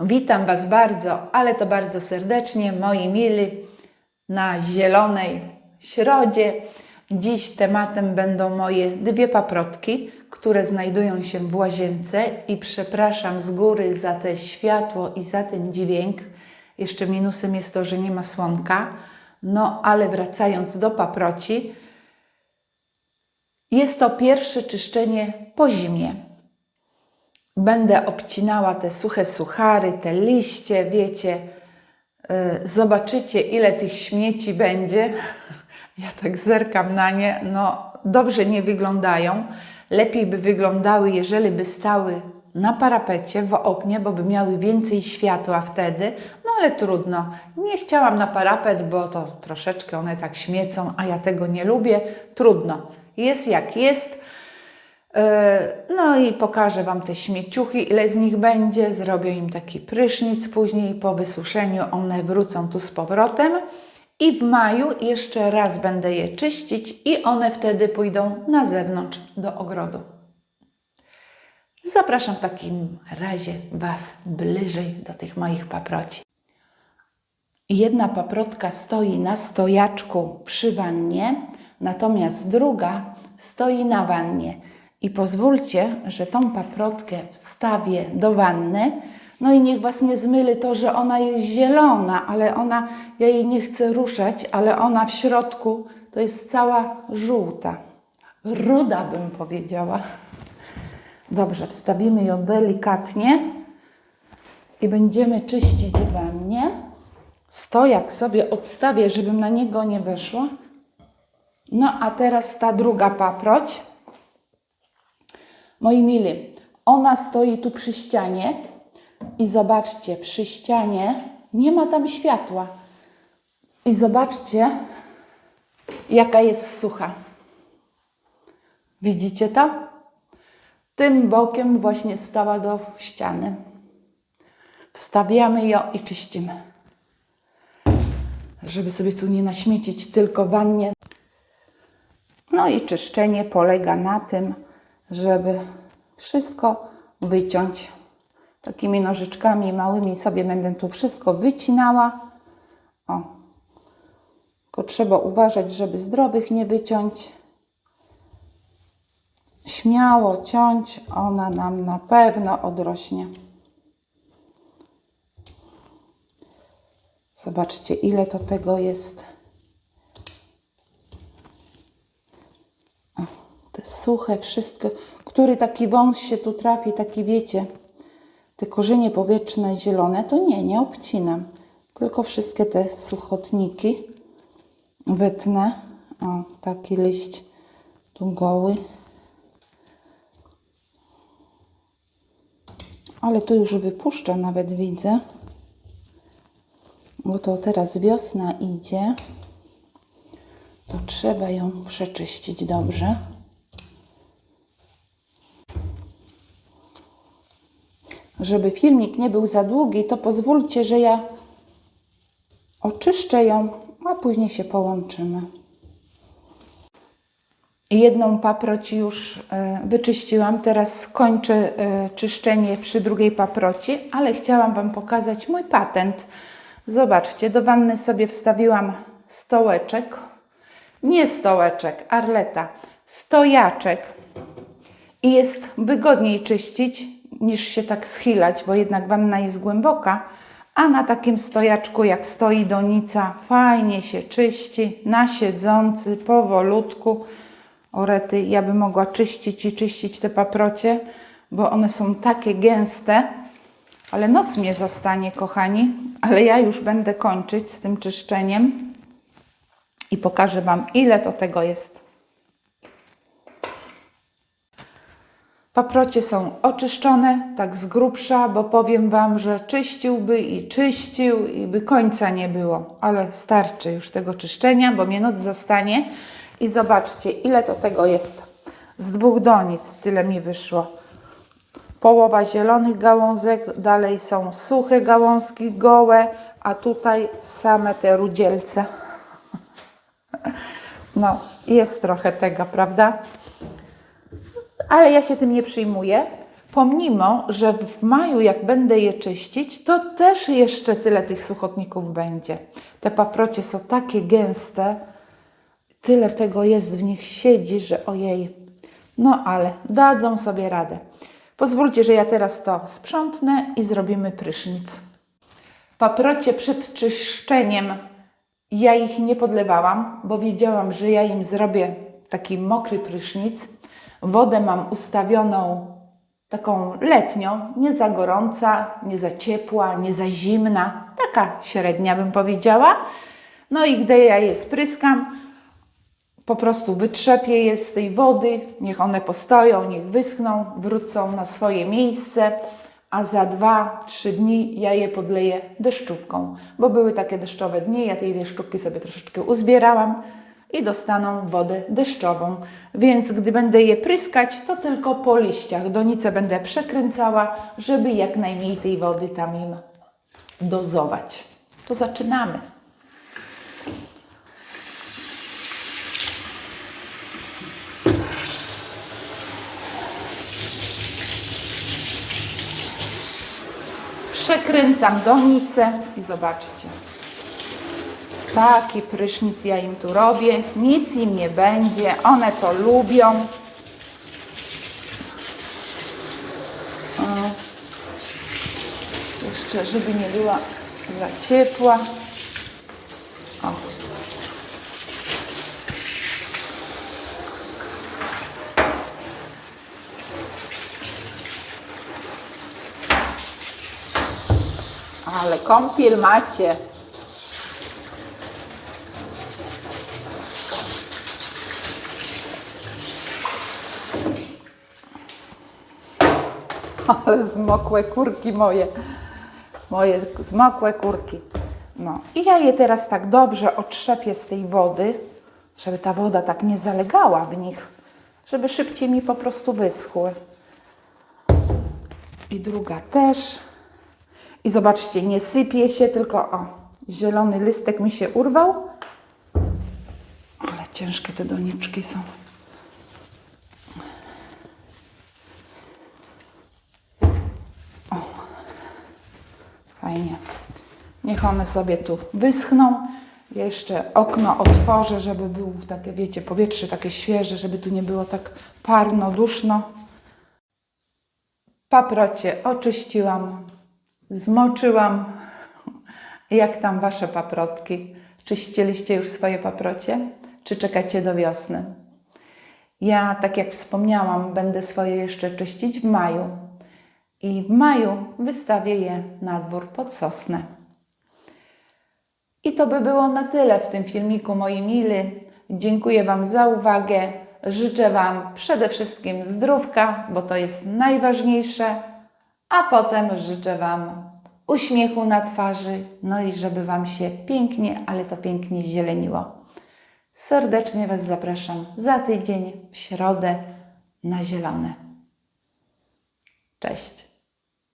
Witam Was bardzo, ale to bardzo serdecznie, moi mili, na zielonej środzie. Dziś tematem będą moje dwie paprotki, które znajdują się w łazience i przepraszam z góry za te światło i za ten dźwięk. Jeszcze minusem jest to, że nie ma słonka. No ale wracając do paproci, jest to pierwsze czyszczenie po zimie. Będę obcinała te suche suchary, te liście, wiecie. Yy, Zobaczycie, ile tych śmieci będzie. Ja tak zerkam na nie. No, dobrze nie wyglądają. Lepiej by wyglądały, jeżeli by stały na parapecie w oknie, bo by miały więcej światła wtedy. No ale trudno. Nie chciałam na parapet, bo to troszeczkę one tak śmiecą, a ja tego nie lubię. Trudno. Jest jak jest. Yy, No i pokażę Wam te śmieciuchy, ile z nich będzie. Zrobię im taki prysznic później. Po wysuszeniu one wrócą tu z powrotem. I w maju jeszcze raz będę je czyścić i one wtedy pójdą na zewnątrz do ogrodu. Zapraszam w takim razie Was bliżej do tych moich paproci. Jedna paprotka stoi na stojaczku przy wannie, natomiast druga stoi na wannie. I pozwólcie, że tą paprotkę wstawię do wanny. No i niech Was nie zmyli to, że ona jest zielona, ale ona, ja jej nie chcę ruszać, ale ona w środku to jest cała żółta. Ruda bym powiedziała. Dobrze, wstawimy ją delikatnie i będziemy czyścić wannie. Stojak sobie odstawię, żebym na niego nie weszła. No a teraz ta druga paproć. Moi mili, ona stoi tu przy ścianie i zobaczcie, przy ścianie nie ma tam światła. I zobaczcie, jaka jest sucha. Widzicie to? Tym bokiem właśnie stała do ściany. Wstawiamy ją i czyścimy. Żeby sobie tu nie naśmiecić tylko wannie. No i czyszczenie polega na tym, żeby wszystko wyciąć. Takimi nożyczkami małymi sobie będę tu wszystko wycinała. O. Tylko trzeba uważać, żeby zdrowych nie wyciąć. Śmiało ciąć, ona nam na pewno odrośnie. Zobaczcie, ile to tego jest. O, te suche, wszystko. Który taki wąs się tu trafi, taki wiecie, te korzenie powietrzne zielone, to nie, nie obcinam. Tylko wszystkie te suchotniki wytnę. O, taki liść tu goły. Ale tu już wypuszcza, nawet widzę. Bo to teraz wiosna idzie. To trzeba ją przeczyścić dobrze. Żeby filmik nie był za długi, to pozwólcie, że ja oczyszczę ją, a później się połączymy. Jedną paproć już e, wyczyściłam, teraz kończę e, czyszczenie przy drugiej paproci, ale chciałam Wam pokazać mój patent. Zobaczcie, do wanny sobie wstawiłam stołeczek, nie stołeczek, arleta, stojaczek. I jest wygodniej czyścić niż się tak schylać, bo jednak wanna jest głęboka, a na takim stojaczku jak stoi donica fajnie się czyści, na siedzący, powolutku. Orety, ja bym mogła czyścić i czyścić te paprocie, bo one są takie gęste, ale noc mnie zastanie, kochani, ale ja już będę kończyć z tym czyszczeniem i pokażę Wam, ile to tego jest. Paprocie są oczyszczone, tak z grubsza, bo powiem Wam, że czyściłby i czyścił i by końca nie było. Ale starczy już tego czyszczenia, bo mnie noc zastanie. I zobaczcie, ile to tego jest. Z dwóch donic tyle mi wyszło. Połowa zielonych gałązek, dalej są suche gałązki, gołe, a tutaj same te rudzielce. No, jest trochę tego, prawda? Ale ja się tym nie przyjmuję. pomimo, że w maju, jak będę je czyścić, to też jeszcze tyle tych suchotników będzie. Te paprocie są takie gęste, tyle tego jest w nich siedzi, że ojej. No ale dadzą sobie radę. Pozwólcie, że ja teraz to sprzątnę i zrobimy prysznic. Paprocie przed czyszczeniem ja ich nie podlewałam, bo wiedziałam, że ja im zrobię taki mokry prysznic. Wodę mam ustawioną taką letnią, nie za gorąca, nie za ciepła, nie za zimna, taka średnia bym powiedziała. No i gdy ja je spryskam, po prostu wytrzepię je z tej wody, niech one postoją, niech wyschną, wrócą na swoje miejsce, a za 2-3 dni ja je podleję deszczówką, bo były takie deszczowe dni, ja tej deszczówki sobie troszeczkę uzbierałam i dostaną wodę deszczową. Więc gdy będę je pryskać, to tylko po liściach. Donicę będę przekręcała, żeby jak najmniej tej wody tam im dozować. To zaczynamy. Przekręcam donicę i zobaczcie. Taki prysznic ja im tu robię. Nic im nie będzie. One to lubią. O. Jeszcze, żeby nie była za ciepła. O. Ale kąpiel macie. Ale zmokłe kurki moje. Moje zmokłe kurki. No i ja je teraz tak dobrze otrzepię z tej wody, żeby ta woda tak nie zalegała w nich, żeby szybciej mi po prostu wyschły. I druga też. I zobaczcie, nie sypie się, tylko o, zielony listek mi się urwał. Ale ciężkie te doniczki są. Fajnie. Niech one sobie tu wyschną. Jeszcze okno otworzę, żeby było takie, wiecie, powietrze takie świeże, żeby tu nie było tak parno, duszno. Paprocie oczyściłam, zmoczyłam. Jak tam wasze paprotki? Czyściliście już swoje paprocie? Czy czekacie do wiosny? Ja, tak jak wspomniałam, będę swoje jeszcze czyścić w maju. I w maju wystawię je na dwór pod sosnę. I to by było na tyle w tym filmiku, moi mili. Dziękuję Wam za uwagę. Życzę Wam przede wszystkim zdrówka, bo to jest najważniejsze, a potem życzę Wam uśmiechu na twarzy, no i żeby Wam się pięknie, ale to pięknie zieleniło. Serdecznie Was zapraszam za tydzień w środę na zielone. Cześć.